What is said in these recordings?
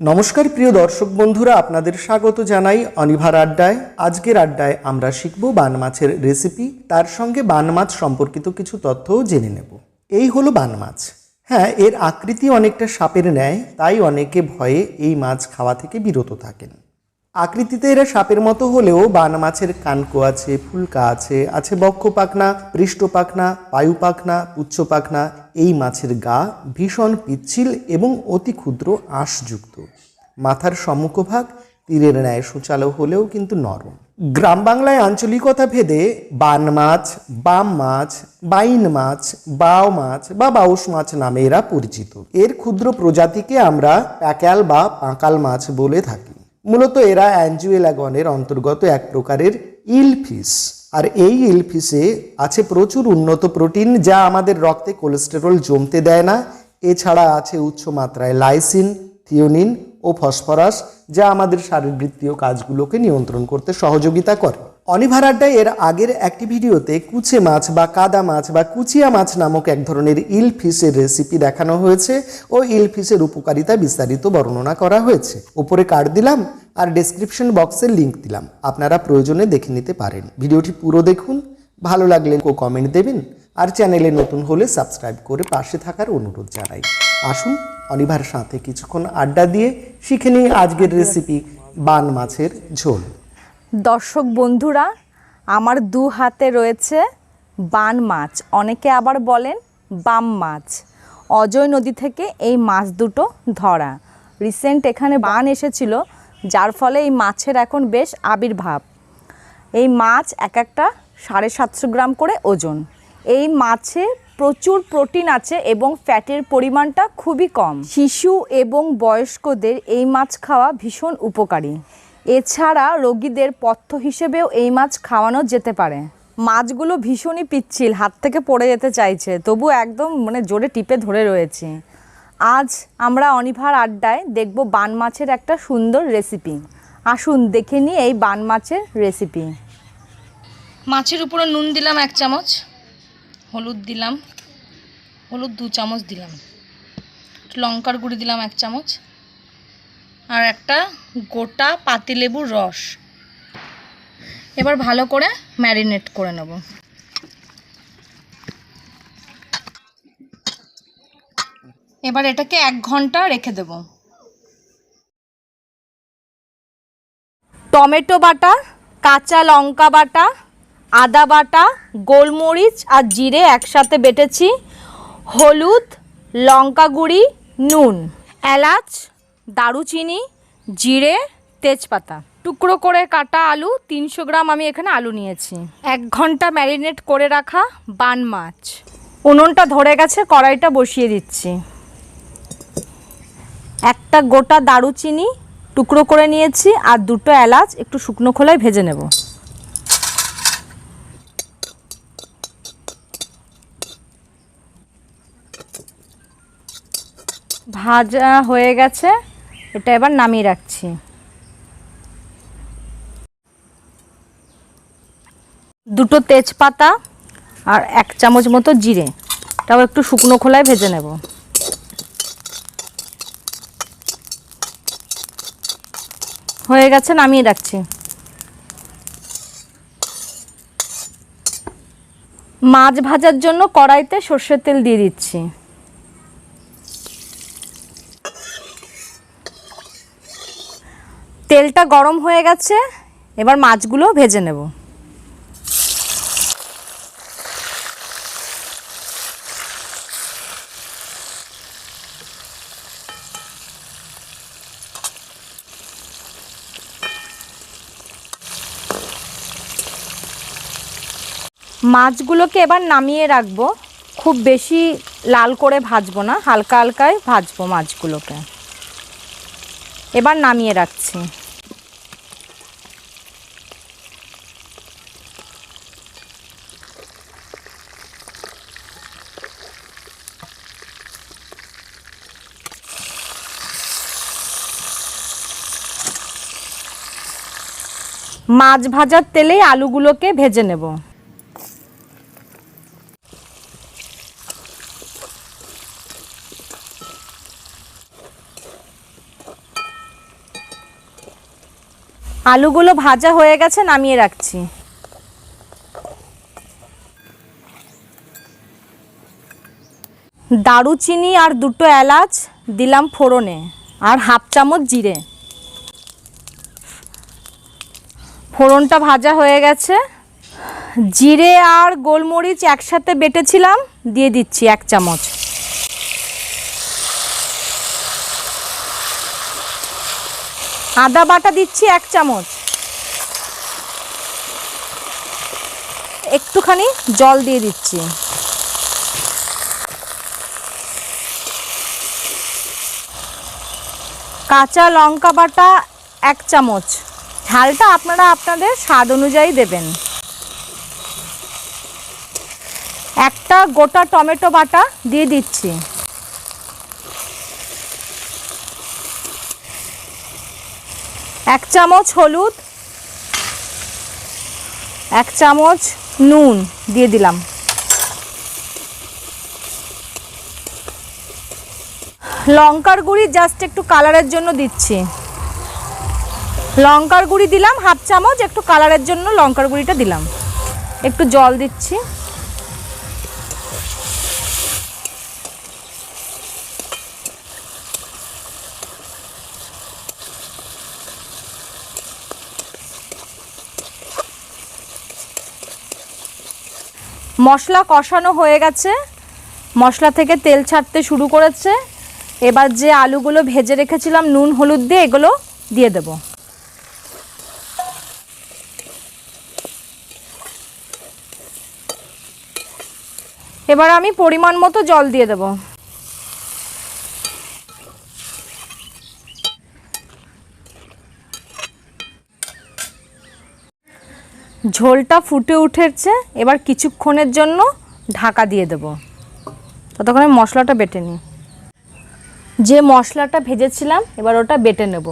নমস্কার, প্রিয় দর্শক বন্ধুরা, আপনাদের স্বাগত জানাই অনিভার আড্ডায়। আজকের আড্ডায় আমরা শিখব বান মাছের রেসিপি তার সঙ্গে বান মাছ সম্পর্কিত কিছু তথ্যও জেনে নেব। এই হলো বান মাছ। হ্যাঁ এর আকৃতি অনেকটা সাপের ন্যায়, তাই অনেকে ভয়ে এই মাছ খাওয়া থেকে বিরত থাকেন। আকৃতিতে এরা সাপের মতো হলেও বান মাছের কানকো আছে, ফুলকা আছে আছে বক্ষ পাখনা, পৃষ্ঠ পাখনা, পায়ু পাখনা, পুচ্ছ পাখনা। এই মাছের গা ভীষণ পিচ্ছিল এবং অতি ক্ষুদ্র আঁশযুক্ত। মাথার সম্মুখভাগ তীরের ন্যায় সুচালো হলেও কিন্তু নরম। গ্রাম বাংলায় আঞ্চলিকতা ভেদে বান মাছ, বাম মাছ, বাইন মাছ, বাও মাছ বা বাউস মাছ নামে এরা পরিচিত। এর ক্ষুদ্র প্রজাতিকে আমরা প্যাকাল বা পাঁকাল মাছ বলে থাকি। মূলত এরা অ্যাঞ্জুয়েলাগনের অন্তর্গত এক প্রকারের ইলফিস আর এই ইলফিসে আছে প্রচুর উন্নত প্রোটিন যা আমাদের রক্তে কোলেস্টেরল জমতে দেয় না। এছাড়া আছে উচ্চ মাত্রায় লাইসিন, থিওনিন ও ফসফরাস যা আমাদের শারীরবৃত্তীয় কাজগুলোকে নিয়ন্ত্রণ করতে সহযোগিতা করে। অনিভার আড্ডায় এর আগের একটি ভিডিওতে কুচে মাছ বা কাদা মাছ বা কুচিয়া মাছ নামক এক ধরনের ইল ফিশের রেসিপি দেখানো হয়েছে ও ইল ফিশের উপকারিতা বিস্তারিত বর্ণনা করা হয়েছে। উপরে কার্ড দিলাম আর ডেসক্রিপশন বক্সের লিংক দিলাম। আপনারা প্রয়োজনে দেখে নিতে পারেন। ভিডিওটি পুরো দেখুন। ভালো লাগলে কো কমেন্ট দেবেন আর চ্যানেলে নতুন হলে সাবস্ক্রাইব করে পাশে থাকার অনুরোধ জানাই। আসুন অনিভার সাথে কিছুক্ষণ আড্ডা দিয়ে শিখে নিই আজকের রেসিপি বান মাছের ঝোল। দর্শক বন্ধুরা, আমার দু হাতে রয়েছে বান মাছ। অনেকে আবার বলেন বাম মাছ। অজয় নদী থেকে এই মাছ দুটো ধরা। রিসেন্ট এখানে বান এসেছিল, যার ফলে এই মাছের এখন বেশ আবির্ভাব। এই মাছ এক একটা সাড়ে সাতশো গ্রাম করে ওজন। এই মাছে প্রচুর প্রোটিন আছে এবং ফ্যাটের পরিমাণটা খুবই কম। শিশু এবং বয়স্কদের এই মাছ খাওয়া ভীষণ উপকারী। এছাড়া রোগীদের পথ্য হিসেবেও এই মাছ খাওয়ানো যেতে পারে। মাছগুলো ভীষণই পিচ্ছিল, হাত থেকে পড়ে যেতে চাইছে, তবু একদম মানে জোরে টিপে ধরে রয়েছে। আজ আমরা অনিভার আড্ডায় দেখব বান মাছের একটা সুন্দর রেসিপি আসুন দেখে নিই এই বান মাছের রেসিপি মাছের উপরে নুন দিলাম এক চামচ, হলুদ দিলাম, হলুদ দু চামচ দিলাম লঙ্কার গুঁড়ি দিলাম এক চামচ। আর একটা গোটা পাতিলেবুর রস। এবার ভালো করে ম্যারিনেট করে নেব। এবার এটাকে এক ঘণ্টা রেখে দেব। টমেটো বাটা, কাঁচা লঙ্কা বাটা, আদা বাটা, গোলমরিচ আর জিরে একসাথে বেটেছি। হলুদ, লঙ্কা গুঁড়ি, নুন। এলাচ দারুচিনি, জিরে, তেজপাতা। টুকরো করে কাটা আলু, তিনশো গ্রাম আমি এখানে আলু নিয়েছি। এক ঘণ্টা ম্যারিনেট করে রাখা বান মাছ। উনুনটা ধরে গেছে, কড়াইটা বসিয়ে দিচ্ছি। একটা গোটা দারুচিনি টুকরো করে নিয়েছি আর দুটো এলাচ একটু শুকনো খোলায় ভেজে নেব। ভাজা হয়ে গেছে। এটা এবার নামিয়ে রাখছি। দুটো তেজপাতা আর এক চামচ মতো জিরে। তাও একটু শুকনো খোলায় ভেজে নেব। হয়ে গেছে, নামিয়ে রাখছি। মাছ ভাজার জন্য কড়াইতে সর্ষের তেল দিয়ে দিচ্ছি। তেলটা গরম হয়ে গেছে, এবার মাছগুলো ভেজে নেব। মাছগুলোকে এবার নামিয়ে রাখব। খুব বেশি লাল করে ভাজবো না, হালকা হালকায় ভাজবো মাছগুলোকে। এবার নামিয়ে রাখছি। মাছ ভাজার তেলেই আলুগুলোকে ভেজে নেব। আলুগুলো ভাজা হয়ে গেছে, নামিয়ে রাখছি। দারুচিনি আর দুটো এলাচ দিলাম ফোড়নে আর হাফ চামচ জিরে। ফোড়নটা ভাজা হয়ে গেছে। জিরে আর গোলমরিচ একসাথে বেটেছিলাম, দিয়ে দিচ্ছি এক চামচ। আদা বাটা দিচ্ছি এক চামচ। একটুখানি জল দিয়ে দিচ্ছি। কাঁচা লঙ্কা বাটা এক চামচ। ঝালটা আপনারা আপনাদের স্বাদ অনুযায়ী দেবেন। একটা গোটা টমেটো বাটা দিয়ে দিচ্ছি। এক চামচ হলুদ। এক চামচ নুন দিয়ে দিলাম। লঙ্কার গুঁড়ি জাস্ট একটু কালারের জন্য দিচ্ছি। লঙ্কার গুঁড়ি দিলাম, হাফ চামচ, একটু কালারের জন্য লঙ্কার গুঁড়িটা দিলাম। একটু জল দিচ্ছি। মশলা কষানো হয়ে গেছে। মশলা থেকে তেল ছাড়তে শুরু করেছে। এবার যে আলুগুলো ভেজে রেখেছিলাম নুন, হলুদ দিয়ে, এগুলো দিয়ে দেব। এবার আমি পরিমাণ মতো জল দিয়ে দেব। ঝোলটা ফুটে উঠেছে, এবার কিছুক্ষণের জন্য ঢাকা দিয়ে দেব। ততক্ষণে মশলাটা বেটে নিই। যে মশলাটা ভেজেছিলাম, এবার ওটা বেটে নেব।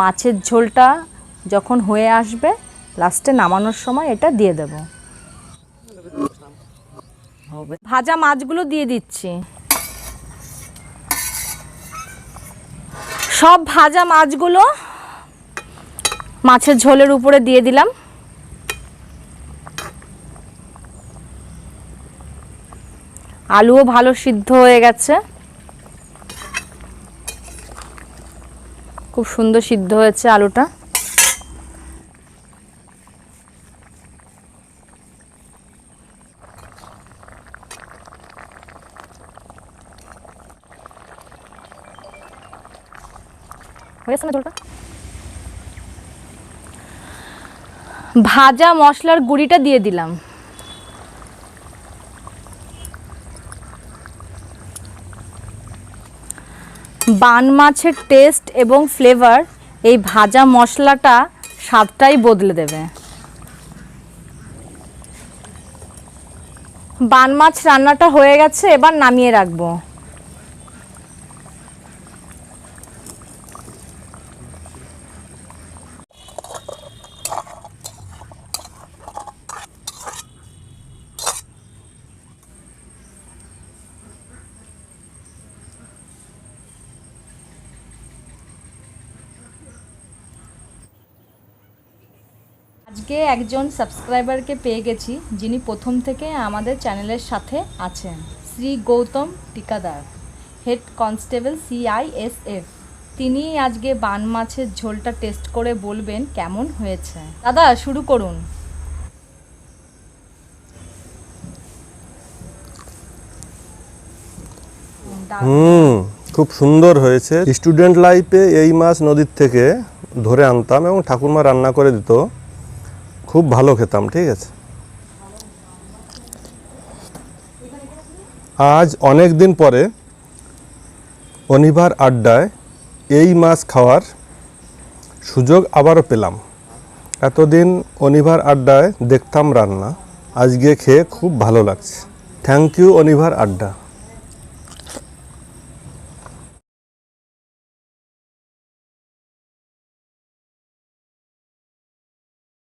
মাছের ঝোলটা যখন হয়ে আসবে লাস্টে নামানোর সময় এটা দিয়ে দেব। ভাজা মাছগুলো দিয়ে দিচ্ছি। সব ভাজা মাছগুলো মাছের ঝোলের উপরে দিয়ে দিলাম। আলুও ভালো সিদ্ধ হয়ে গেছে। খুব সুন্দর সিদ্ধ হয়েছে আলুটা। হয়েছে না ভাজা মশলার গুঁড়িটা দিয়ে দিলাম। বান মাছের টেস্ট এবং ফ্লেভার এই ভাজা মশলাটা স্বাদটাই বদলে দেবে। বান মাছ রান্নাটা হয়ে গেছে, এবার নামিয়ে রাখব। আজকে একজন সাবস্ক্রাইবারকে পেয়ে গেছি, যিনি প্রথম থেকে আমাদের চ্যানেলের সাথে আছেন। Shri Gautam Tikadar head constable CISF তিনি আজকে বান মাছের ঝোলটা টেস্ট করে বলবেন কেমন হয়েছে। দাদা, শুরু করুন। হুম, খুব সুন্দর হয়েছে। স্টুডেন্ট লাইফে এই মাছ নদীর থেকে ধরে আনতাম এবং ঠাকুরমা রান্না করে দিত। খুব ভালো খেতাম, ঠিক আছে? আজ অনেক দিন পরে অনিভার আড্ডায় এই মাছ খাওয়ার সুযোগ আবারও পেলাম। এতদিন অনিভার আড্ডায় দেখতাম রান্না, আজকে খেয়ে খুব ভালো লাগছে। থ্যাংক ইউ অনিভার আড্ডা।